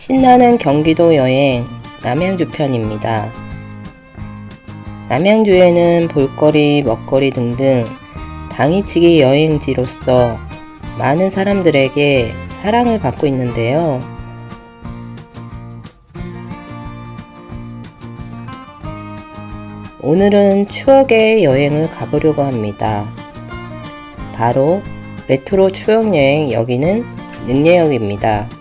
신나는 경기도 여행 남양주 편입니다. 남양주에는 볼거리, 먹거리 등등 당이치기 여행지로서 많은 사람들에게 사랑을 받고 있는데요. 오늘은 추억의 여행을 가보려고 합니다. 바로 레트로 추억 여행 여기는 능례역입니다.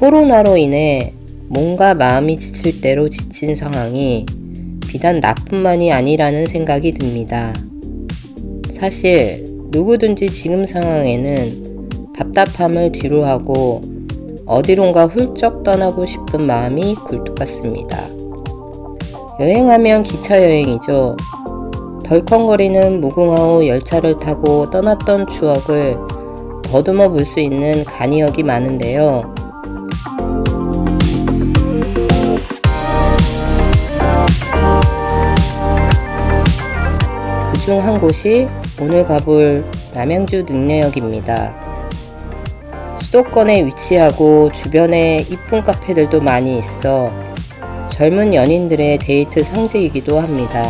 코로나로 인해 몸과 마음이 지칠 대로 지친 상황이 비단 나뿐만이 아니라는 생각이 듭니다. 사실 누구든지 지금 상황에는 답답함을 뒤로하고 어디론가 훌쩍 떠나고 싶은 마음이 굴뚝 같습니다. 여행하면 기차 여행이죠. 덜컹거리는 무궁화호 열차를 타고 떠났던 추억을 더듬어 볼 수 있는 간이역이 많은데요. 그중 한 곳이 오늘 가볼 남양주 능례역입니다. 수도권에 위치하고 주변에 이쁜 카페들도 많이 있어 젊은 연인들의 데이트 성지이기도 합니다.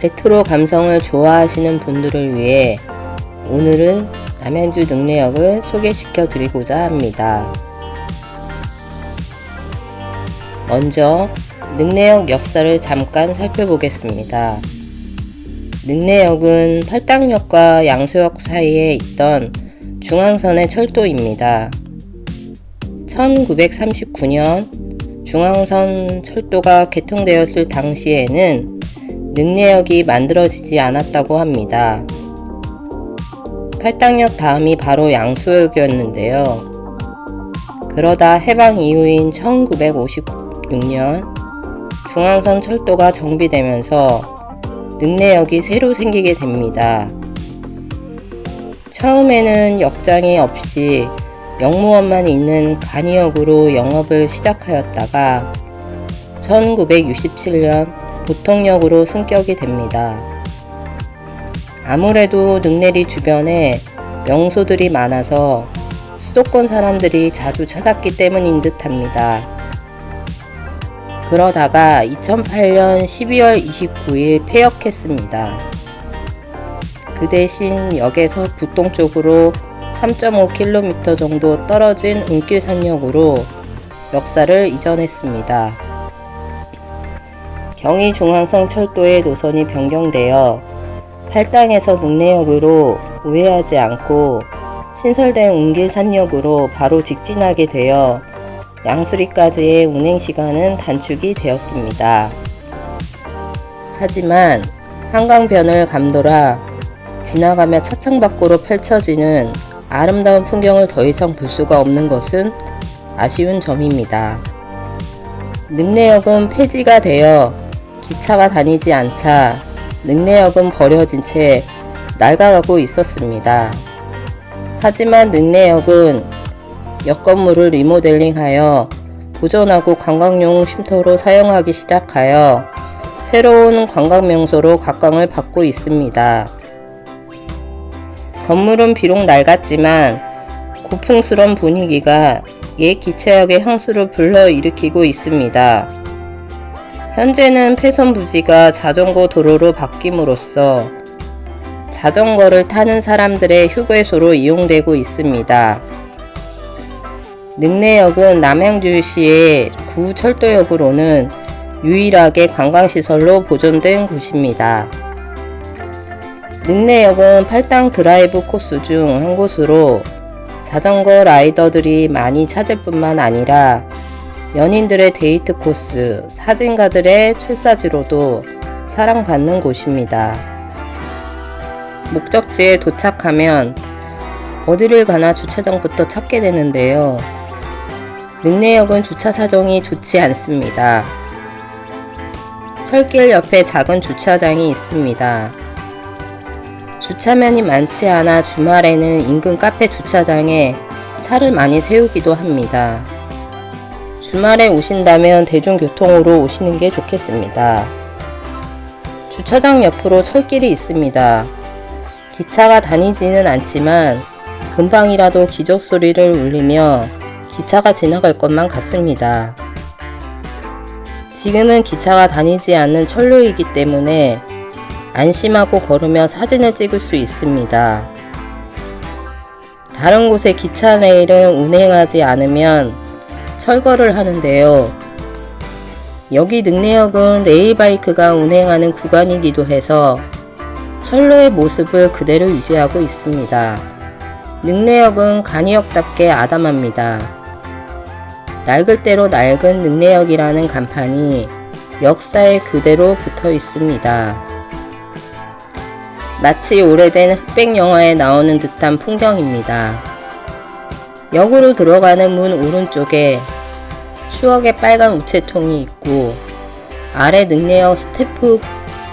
레트로 감성을 좋아하시는 분들을 위해 오늘은 남양주 능례역을 소개시켜 드리고자 합니다. 먼저 능례역 역사를 잠깐 살펴보겠습니다. 능례역은 팔당역과 양수역 사이에 있던 중앙선의 철도입니다. 1939년 중앙선 철도가 개통되었을 당시에는 능례역이 만들어지지 않았다고 합니다. 팔당역 다음이 바로 양수역이었는데요. 그러다 해방 이후인 1956년 중앙선 철도가 정비되면서 능례역이 새로 생기게 됩니다. 처음에는 역장이 없이 역무원만 있는 간이역으로 영업을 시작하였다가 1967년 보통역으로 승격이 됩니다. 아무래도 능내리 주변에 명소들이 많아서 수도권 사람들이 자주 찾았기 때문인 듯 합니다. 그러다가 2008년 12월 29일 폐역했습니다. 그 대신 역에서 북동쪽으로 3.5km 정도 떨어진 운길산역으로 역사를 이전했습니다. 경의중앙선 철도의 노선이 변경되어 팔당에서 능례역으로 우회하지 않고 신설된 운길산역으로 바로 직진하게 되어 양수리까지의 운행 시간은 단축이 되었습니다. 하지만 한강변을 감돌아 지나가며 차창 밖으로 펼쳐지는 아름다운 풍경을 더 이상 볼 수가 없는 것은 아쉬운 점입니다. 능례역은 폐지가 되어 기차가 다니지 않자 능례역은 버려진 채 낡아가고 있었습니다. 하지만 능례역은 역 건물을 리모델링하여 보존하고 관광용 쉼터로 사용하기 시작하여 새로운 관광 명소로 각광을 받고 있습니다. 건물은 비록 낡았지만 고풍스런 분위기가 옛 기차역의 향수를 불러일으키고 있습니다. 현재는 폐선 부지가 자전거 도로로 바뀜으로써 자전거를 타는 사람들의 휴게소로 이용되고 있습니다. 능례역은 남양주시의 구철도역으로는 유일하게 관광시설로 보존된 곳입니다. 능례역은 팔당 드라이브 코스 중 한 곳으로 자전거 라이더들이 많이 찾을 뿐만 아니라 연인들의 데이트 코스, 사진가들의 출사지로도 사랑받는 곳입니다. 목적지에 도착하면 어디를 가나 주차장부터 찾게 되는데요. 능내역은 주차 사정이 좋지 않습니다. 철길 옆에 작은 주차장이 있습니다. 주차면이 많지 않아 주말에는 인근 카페 주차장에 차를 많이 세우기도 합니다. 주말에 오신다면 대중교통으로 오시는 게 좋겠습니다. 주차장 옆으로 철길이 있습니다. 기차가 다니지는 않지만 금방이라도 기적 소리를 울리며 기차가 지나갈 것만 같습니다. 지금은 기차가 다니지 않는 철로이기 때문에 안심하고 걸으며 사진을 찍을 수 있습니다. 다른 곳의 기차 레일은 운행하지 않으면 철거를 하는데요. 여기 능내역은 레일바이크가 운행하는 구간이기도 해서 철로의 모습을 그대로 유지하고 있습니다. 능내역은 간이역답게 아담합니다. 낡을 대로 낡은 능내역이라는 간판이 역사에 그대로 붙어 있습니다. 마치 오래된 흑백 영화에 나오는 듯한 풍경입니다. 역으로 들어가는 문 오른쪽에 추억의 빨간 우체통이 있고 아래 능내역 스태프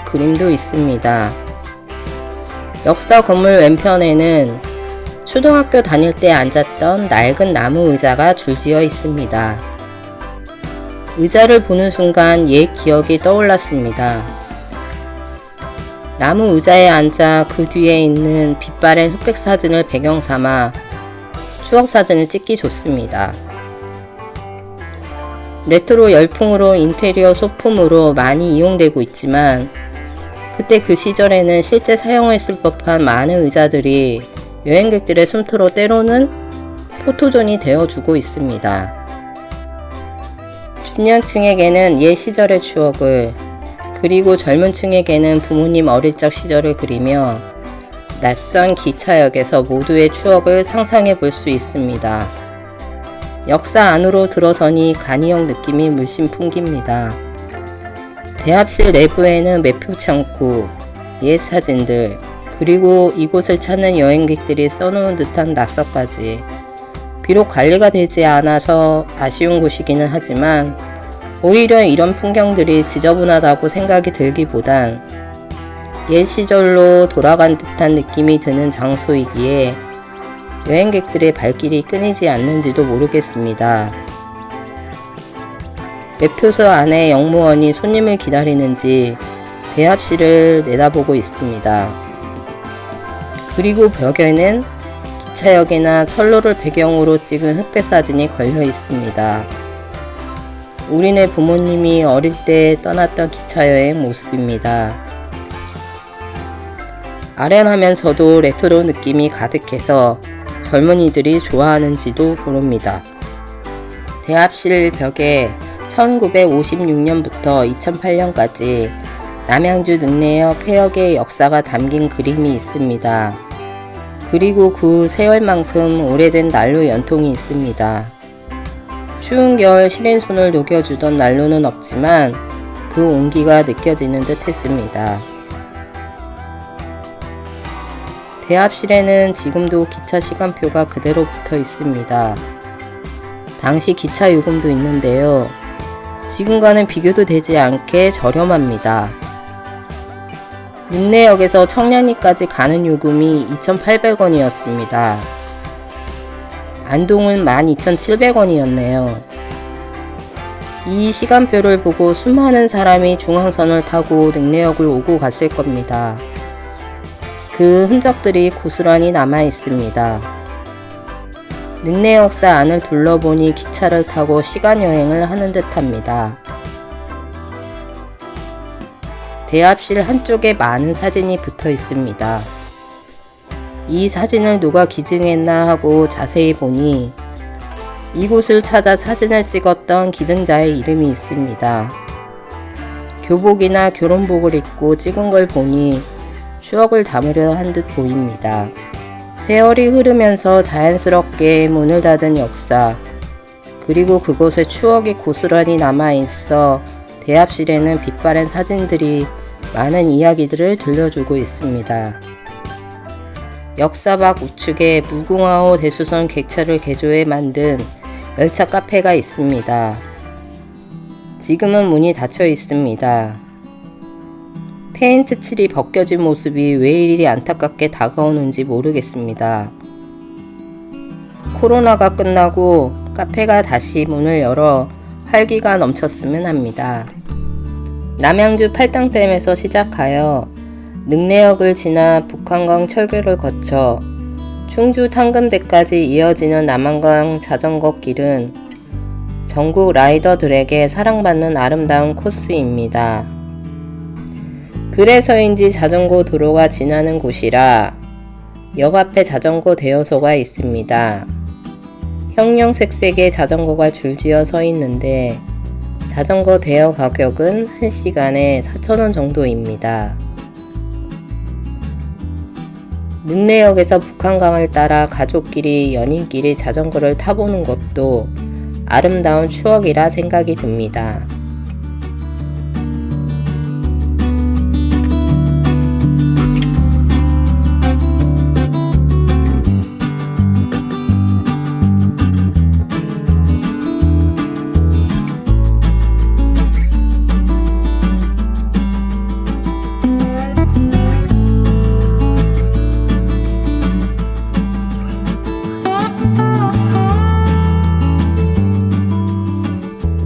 그림도 있습니다. 역사 건물 왼편에는 초등학교 다닐 때 앉았던 낡은 나무 의자가 줄지어 있습니다. 의자를 보는 순간 옛 기억이 떠올랐습니다. 나무 의자에 앉아 그 뒤에 있는 빛바랜 흑백 사진을 배경 삼아 추억 사진을 찍기 좋습니다. 레트로 열풍으로 인테리어 소품으로 많이 이용되고 있지만 그때 그 시절에는 실제 사용했을 법한 많은 의자들이 여행객들의 숨터로 때로는 포토존이 되어주고 있습니다. 중년층에게는 옛 시절의 추억을 그리고 젊은 층에게는 부모님 어릴 적 시절을 그리며 낯선 기차역에서 모두의 추억을 상상해 볼 수 있습니다. 역사 안으로 들어서니 간이역 느낌이 물씬 풍깁니다. 대합실 내부에는 매표 창구, 옛 사진들, 그리고 이곳을 찾는 여행객들이 써놓은 듯한 낙서까지. 비록 관리가 되지 않아서 아쉬운 곳이기는 하지만 오히려 이런 풍경들이 지저분하다고 생각이 들기보단 옛 시절로 돌아간 듯한 느낌이 드는 장소이기에 여행객들의 발길이 끊이지 않는지도 모르겠습니다. 매표소 안에 영무원이 손님을 기다리는지 대합실을 내다보고 있습니다. 그리고 벽에는 기차역이나 철로를 배경으로 찍은 흑백 사진이 걸려 있습니다. 우리네 부모님이 어릴 때 떠났던 기차여행 모습입니다. 아련하면서도 레트로 느낌이 가득해서 젊은이들이 좋아하는지도 모릅니다. 대합실 벽에 1956년부터 2008년까지 남양주 능내역 폐역의 역사가 담긴 그림이 있습니다. 그리고 그 세월만큼 오래된 난로 연통이 있습니다. 추운 겨울 시린 손을 녹여주던 난로는 없지만 그 온기가 느껴지는 듯 했습니다. 대합실에는 지금도 기차 시간표가 그대로 붙어 있습니다. 당시 기차 요금도 있는데요. 지금과는 비교도 되지 않게 저렴합니다. 능내역에서 청량리까지 가는 요금이 2,800원이었습니다. 안동은 12,700원이었네요. 이 시간표를 보고 수많은 사람이 중앙선을 타고 능내역을 오고 갔을 겁니다. 그 흔적들이 고스란히 남아 있습니다. 능내역사 안을 둘러보니 기차를 타고 시간 여행을 하는 듯 합니다. 대합실 한쪽에 많은 사진이 붙어 있습니다. 이 사진을 누가 기증했나 하고 자세히 보니 이곳을 찾아 사진을 찍었던 기증자의 이름이 있습니다. 교복이나 결혼복을 입고 찍은 걸 보니 추억을 담으려 한 듯 보입니다. 세월이 흐르면서 자연스럽게 문을 닫은 역사, 그리고 그곳에 추억이 고스란히 남아 있어 대합실에는 빛바랜 사진들이 많은 이야기들을 들려주고 있습니다. 역사 밖 우측에 무궁화호 대수선 객차를 개조해 만든 열차 카페가 있습니다. 지금은 문이 닫혀 있습니다. 페인트 칠이 벗겨진 모습이 왜 이리 안타깝게 다가오는지 모르겠습니다. 코로나가 끝나고 카페가 다시 문을 열어 활기가 넘쳤으면 합니다. 남양주 팔당댐에서 시작하여 능내역을 지나 북한강 철교를 거쳐 충주 당근대까지 이어지는 남한강 자전거 길은 전국 라이더들에게 사랑받는 아름다운 코스입니다. 그래서인지 자전거 도로가 지나는 곳이라 역 앞에 자전거 대여소가 있습니다. 형형색색의 자전거가 줄지어 서 있는데 자전거 대여 가격은 1시간에 4,000원 정도입니다. 능내역에서 북한강을 따라 가족끼리 연인끼리 자전거를 타보는 것도 아름다운 추억이라 생각이 듭니다.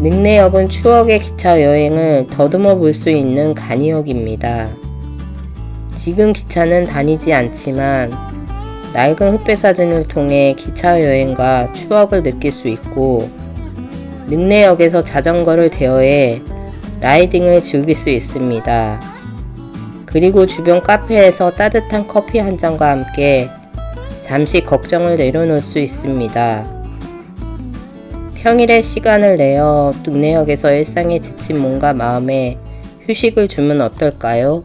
능내역은 추억의 기차 여행을 더듬어 볼 수 있는 간이역입니다. 지금 기차는 다니지 않지만 낡은 흑백 사진을 통해 기차 여행과 추억을 느낄 수 있고 능내역에서 자전거를 대여해 라이딩을 즐길 수 있습니다. 그리고 주변 카페에서 따뜻한 커피 한 잔과 함께 잠시 걱정을 내려놓을 수 있습니다. 평일에 시간을 내어 뚝내역에서 일상에 지친 몸과 마음에 휴식을 주면 어떨까요?